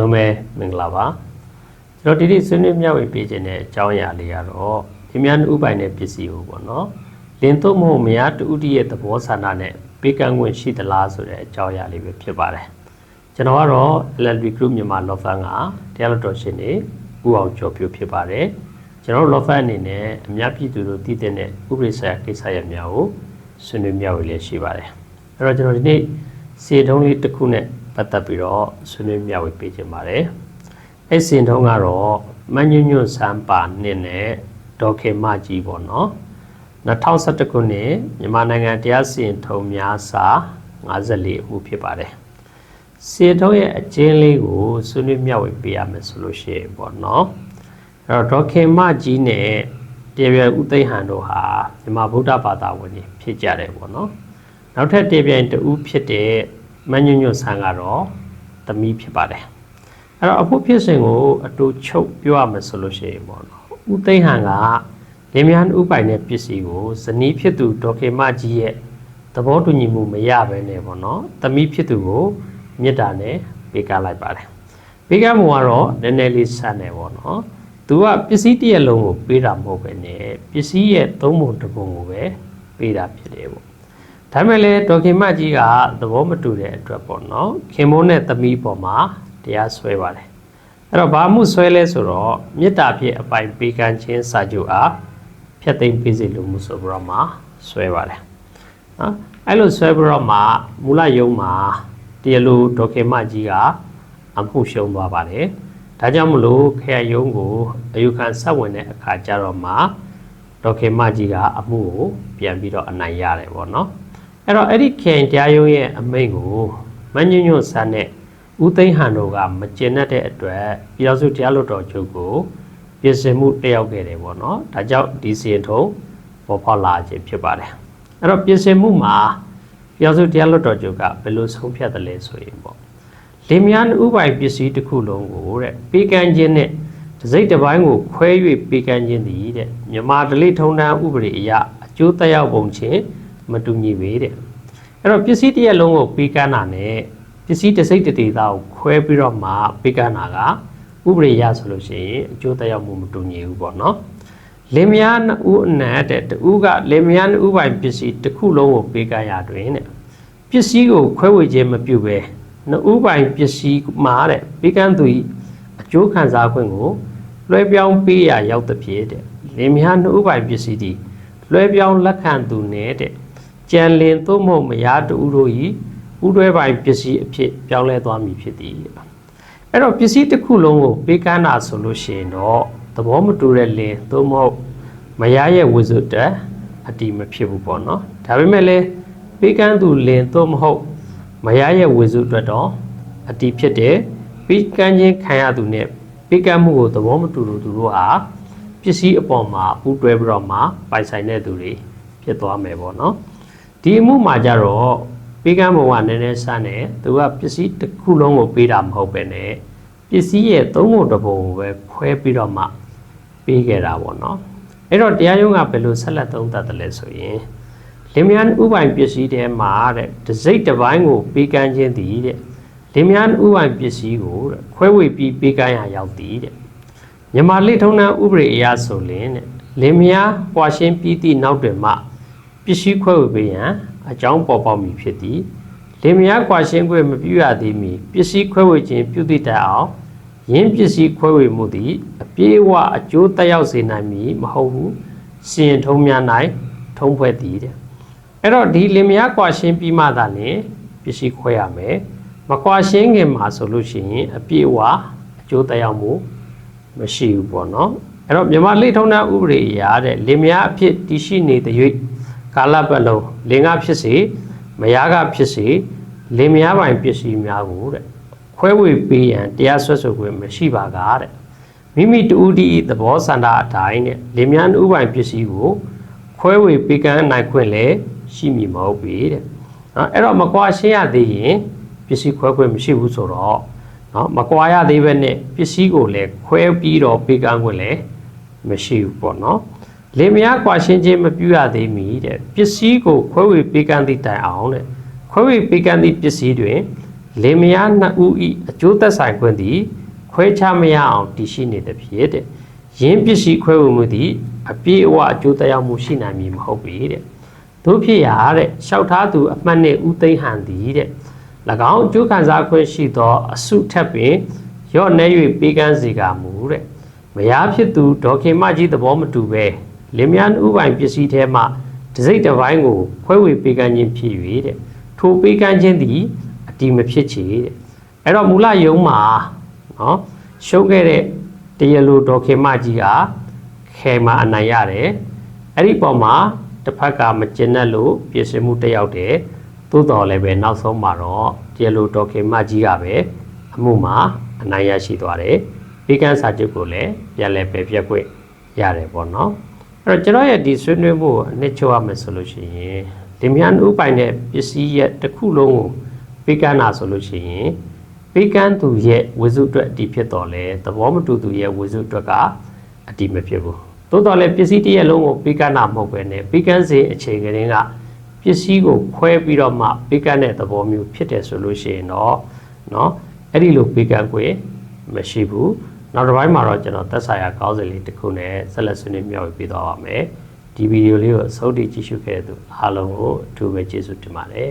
လုံးပဲမင်္ဂလာပါကျွန်တော်ဒီနေ့ဆွေးနွေးမျှဝေပေးခြင်းတဲ့အကြောင်းအရာလေးကတော့ဒီမြန်ဥပိုင်တဲ့ပစ္စည်းကိုပေါ့နော်လင်းသုံးမှုမရတူတိရဲ့သဘောဆန္ဒနဲ့ပေးကမ်းခွင့်ရှိသလားဆိုတဲ့အကြောင်းအရာလေးပဲဖြစ်ပါတယ်ကျွန်တော်ကတော့ LLB Group မြန်မာ Law Firm ကတရားလွှတ်တော်ရှင်နေဦးအောင်ကျော်ပြဖြစ်ပါတယ်ကျွန်တော်တို့ Law Firm အနေနဲ့အများပြည်သူတို့တည်တဲ့ဥပဒေဆိုင်ရာကိစ္စရပ်များကိုဆွေးနွေးမျှဝေလျက်ရှိပါတယ်အဲ့တော့ကျွန်တော်ဒီနေ့စီတုံးလေးတစ်ခုနဲ့ ပတ်သက်ပြီးတော့ဆွေးနွေးမျှဝေပေးခြင်းပါတယ်။အဲ့စင်တုံးကတော့မညွညွစမ်းပါနှစ်နဲ့ဒေါ်ခေမကြီးပေါ့နော်။2011ခုနှစ်မြန်မာနိုင်ငံတရားစီရင်ထုံးများစာ54အမှုဖြစ်ပါတယ်။စီတုံးရဲ့အကျဉ်းလေးကိုဆွေးနွေးမျှဝေပေးရမယ်ဆိုလို့ရှိရင်ပေါ့နော်။အဲ့တော့ဒေါ်ခေမကြီးနဲ့တရားပြဥသိဟံတို့ဟာမြန်မာဗုဒ္ဓဘာသာဝင်တွေဖြစ်ကြတယ်ပေါ့နော်။နောက်ထပ်တရားပြတူဖြစ်တဲ့ မညွညွဆန်းကတော့သမီးဖြစ်ပါတယ်အဲ့တော့အဖို့ဖြစ်စဉ်ကိုအတူချုပ်ပြောရမယ်ဆိုလို့ရှိရင်ပေါ့နော်ဦးသိန်းဟန်ကလင်းမြန်ဥပိုင်တဲ့ပစ္စည်းကိုဇနီးဖြစ်သူဒေါ်ခေမကြီးရဲ့သဘောတူညီမှုမရဘဲနဲ့ပေါ့နော်သမီးဖြစ်သူကိုမေတ္တာနဲ့ပေးကလိုက်ပါတယ်ပေးကမှုကတော့နည်းနည်းလေးဆန်းတယ်ပေါ့နော်သူကပစ္စည်းတစ်ရက်လုံးကိုပေးတာမဟုတ်ပဲねပစ္စည်းရဲ့သုံးပုံတစ်ပုံကိုပဲပေးတာဖြစ်တယ်ပေါ့ ဒါပေမဲ့လည်းဒေါ်ခင်မကြီးကသဘောမတူတဲ့အတွက်ပေါ့နော်ခင်မိုးနဲ့သမီးပေါ်မှာတရားဆွဲပါတယ်အဲ့တော့ဘာမှုဆွဲလဲဆိုတော့မေတ္တာဖြင့်အပိုင်ပေးကမ်းခြင်းစာချုပ်အားဖျက်သိမ်းပေးစေလိုမှုဆိုပြီးတော့မှဆွဲပါတယ်နော်အဲ့လိုဆွဲပြီးတော့မှမူလယုံမှာတရားလိုဒေါ်ခင်မကြီးကအမှုရှုံးသွားပါတယ်ဒါကြောင့်မလို့ခရယုံကိုအယူခံဆက်ဝင်တဲ့အခါကျတော့မှဒေါ်ခင်မကြီးကအမှုကိုပြန်ပြီးတော့အနိုင်ရတယ်ပေါ့နော် အဲ့တော့အဲ့ဒီခင်တရားရုံးရဲ့အမိန့်ကိုမညွညွဆန်းတဲ့ဦးသိန်းဟန်တို့ကမကျင်တတ်တဲ့အတွက်ပြည်တော်စုတရားလွှတ်တော်ချုပ်ကိုပြင်ဆင်မှုတက်ရောက်ခဲ့တယ်ပေါ့နော်ဒါကြောင့်ဒီစီရင်ထုံးပေါ်ပေါက်လာခြင်းဖြစ်ပါတယ်အဲ့တော့ပြင်ဆင်မှုမှာပြည်တော်စုတရားလွှတ်တော်ချုပ်ကဘယ်လိုဆုံးဖြတ်တယ်လဲဆိုရင်ပေါ့လင်မြန်းဥပိုင်ပစ္စည်းတစ်ခုလုံးကိုတဲ့ပေးကမ်းခြင်းနဲ့တစိမ့်တစ်ပိုင်းကိုခွဲ၍ပေးကမ်းခြင်းသည်တဲ့မြန်မာဒလိထုံးတန်းဥပဒေအရအကျိုးသက်ရောက်ပုံချင်း မတူညီပေတဲ့အဲ့တော့ပစ္စည်းတစ်ရက်လုံးကိုပေးကမ်းတာနဲ့ပစ္စည်းတစ်စိတ်တစ်ဒေသကိုခွဲပြီးတော့မှပေးကမ်းတာကဥပဒေရဆိုလို့ရှိရင်အကျိုးသက်ရောက်မှုမတူညီဘူးပေါ့နော်လင်မယားနှစ်ဦးအနက်တဲ့တူကလင်မယားနှစ်ဦးပိုင်ပစ္စည်းတစ်ခုလုံးကိုပေးကမ်းရတွင်တဲ့ပစ္စည်းကိုခွဲဝေခြင်းမပြုဘဲနှစ်ဦးပိုင်ပစ္စည်းမှာတဲ့ပေးကမ်းသူ၏အကျိုးခံစားခွင့်ကိုလွှဲပြောင်းပေးရရောက်သဖြင့်တဲ့လင်မယားနှစ်ဦးပိုင်ပစ္စည်းသည်လွှဲပြောင်းလက်ခံသူနဲ့တဲ့ ကြံလင်သို့မဟုတ်မယားတူတို့၏ဥတွဲပိုင်ပစ္စည်းအဖြစ်ပြောင်းလဲသွားမည်ဖြစ်သည်အဲ့တော့ပစ္စည်းတစ်ခုလုံးကိုပေးကမ်းတာဆိုလို့ရှိရင်တော့သဘောမတူတဲ့လင်သို့မဟုတ်မယားရဲ့ဝိဇ္ဇတက်အတိမဖြစ်ဘူးပေါ့နော်ဒါပေမဲ့လည်းပေးကမ်းသူလင်သို့မဟုတ်မယားရဲ့ဝိဇ္ဇအတွက်တော့အတိဖြစ်တယ်ပေးကမ်းခြင်းခံရသူနဲ့ပေးကမ်းမှုကိုသဘောမတူလို့သူတို့ဟာပစ္စည်းအပေါ်မှာပူးတွဲပြီးတော့မှပိုင်ဆိုင်တဲ့သူတွေဖြစ်သွားမယ်ပေါ့နော် ဒီအမှုမှာကြတော့ပေးကမ်းဘုံကနည်းနည်းဆန်းတယ်သူကပစ္စည်းတစ်ခုလုံးကိုပေးတာမဟုတ်ပဲねပစ္စည်းရဲ့သုံးပုံတစ်ပုံကိုပဲခွဲပြီးတော့မှပေးခဲ့တာပေါ့နော်အဲ့တော့တရားရုံးကဘယ်လိုဆက်လက်သုံးသပ်တယ်လဲဆိုရင်လင်မြန်းဥပိုင်ပစ္စည်းထဲမှာတဲ့ဒစိတ်တစ်ပိုင်းကိုပေးကမ်းခြင်းတည်တဲ့လင်မြန်းဥပိုင်ပစ္စည်းကိုတဲ့ခွဲဝေပြီးပေးကမ်းရရောက်တည်တဲ့မြန်မာလိထုံးနှံဥပဒေအရဆိုလင်တဲ့လင်မြန်းပွာရှင်းပြီးသည့်နောက်တွင်မှ ပစ္စည်းခွဲဝေပေးရန်အကြောင်းပေါ်ပေါက်မည်ဖြစ်သည်လင်မယားကွာရှင်းခွင့်မပြုရသေးမီပစ္စည်းခွဲဝေခြင်းပြုသည့်တိုင်အောင်ယင်းပစ္စည်းခွဲဝေမှုသည်အပြေးအဝအကျိုးတက်ရောက်စေနိုင်မည်မဟုတ်ဘူးစီရင်ထုံးများ၌ထုံးဖွဲ့သည်တဲ့အဲ့တော့ဒီလင်မယားကွာရှင်းပြီးမှသာလျှင်ပစ္စည်းခွဲရမယ်မကွာရှင်းခင်မှာဆိုလို့ရှိရင်အပြေးအဝအကျိုးတက်ရောက်မှုမရှိဘူးပေါ့နော်အဲ့တော့မြန်မာလိထုံးတဲ့ဥပဒေအရာတဲ့လင်မယားအဖြစ်တည်ရှိနေတဲ့၍ ကာလပတ်လုံးလင်္ကာဖြစ်စေမယားကဖြစ်စေလင်မယားပိုင်ပစ္စည်းများကိုတဲ့ခွဲဝေပေးရန်တရားစွဲဆိုခွင့်မရှိပါကတဲ့မိမိတူတီသဘောဆန္ဒအတိုင်းတဲ့လင်မယားဥပိုင်ပစ္စည်းကိုခွဲဝေပေးကမ်းနိုင်ခွင့်လည်းရှိမည်မဟုတ်ပေတဲ့နော်အဲ့တော့မကွာရှင်းရသေးရင်ပစ္စည်းခွဲခွင့်မရှိဘူးဆိုတော့နော်မကွာရသေးပဲနဲ့ပစ္စည်းကိုလည်းခွဲပြီးတော့ပေးကမ်းခွင့်လည်းမရှိဘူးပေါ့နော် လင်မယားကွာရှင်းခြင်းမပြုရသေးမီတဲ့ပစ္စည်းကိုခွဲဝေပေးကမ်းသည့်တိုင်အောင်တဲ့ခွဲဝေပေးကမ်းသည့်ပစ္စည်းတွင်လလင်မယားနှစ်ဦးဤအကျိုးသက်ဆိုင်ခွင့်သည်ခွဲခြားမရအောင်တည်ရှိနေသည်ဖြစ်တဲ့ယင်းပစ္စည်းခွဲဝေမှုသည်အပြည့်အဝအကျိုးသက်ရောက်မှုရှိနိုင်မည်မဟုတ်ပေတဲ့တို့ဖြစ်ရာတဲ့လျှောက်ထားသူအမှတ်နှင့်ဥသိမ်းဟန်သည်တဲ့၎င်းအကျိုးခံစားခွင့်ရှိသောအစုထက်ပင်ရော့နေ၍ပေးကမ်းစေကမူတဲ့မယားဖြစ်သူဒေါခင်မကြီးသဘောမတူပဲ လင်မယားဥပိုင်ပစ္စည်းထဲမှတစ်စိတ်တစ်ပိုင်းကိုခွဲဝေပေးကမ်းခြင်းဖြစ်၍တဲ့ထိုပေးကမ်းခြင်းသည်အတီမဖြစ်ချေတဲ့အဲ့တော့မူလယုံမှာနော်ရှုံးခဲ့တဲ့တရလိုဒေါခင်မကြီးကခဲမှာအနိုင်ရတယ်အဲ့ဒီပုံမှာတစ်ဖက်ကမကျင်တဲ့လို့ပြင်ဆင်မှုတက်ရောက်တယ်သို့တော်လည်းပဲနောက်ဆုံးမှာတော့တရလိုဒေါခင်မကြီးကပဲအမှုမှာအနိုင်ရရှိသွားတယ်ဘေးကန်းစာချုပ်ကိုလည်းပြန်လဲပယ်ပြက်ခွင့်ရတယ်ပေါ့နော်အဲ့ တော့ကျွန်တော်ရဲ့ဒီဆွေးနွေးမှုကိုအနှစ်ချုပ်ရမယ်ဆိုလို့ရှိရင်လင်မြန်ဥပိုင်တဲ့ပစ္စည်းရဲ့တစ်ခုလုံးကို ပေးကမ်းတာဆိုလို့ရှိရင်ပေးကမ်းသူရဲ့ဝိစုအတွက်အတီးဖြစ်တော်လဲသဘောမတူသူရဲ့ဝိစုအတွက်ကအတီးမဖြစ်ဘူးသို့တော်လဲပစ္စည်းတစ်ရဲ့လုံးကိုပေးကမ်းတာမဟုတ်ပဲねပေးကမ်းစဉ်အချိန်ကလေးကပစ္စည်းကိုခွဲပြီးတော့မှပေးကမ်းတဲ့သဘောမျိုးဖြစ်တယ်ဆိုလို့ရှိရင်တော့เนาะအဲ့ဒီလိုပေးကမ်းခွင့်မရှိဘူး နောက်တစ်ပိုင်းမှာတော့ကျွန်တော်သက်ဆိုင်ရာကောင်းစဉ်လေးတစ်ခုနဲ့ဆက်လက်ဆွေးနွေးမျှဝေပေးသွားပါမယ်ဒီဗီဒီယိုလေးကိုအဆုံးထိကြည့်ရှုခဲ့တဲ့သူအားလုံးကိုအထူးပဲကျေးဇူးတင်ပါတယ်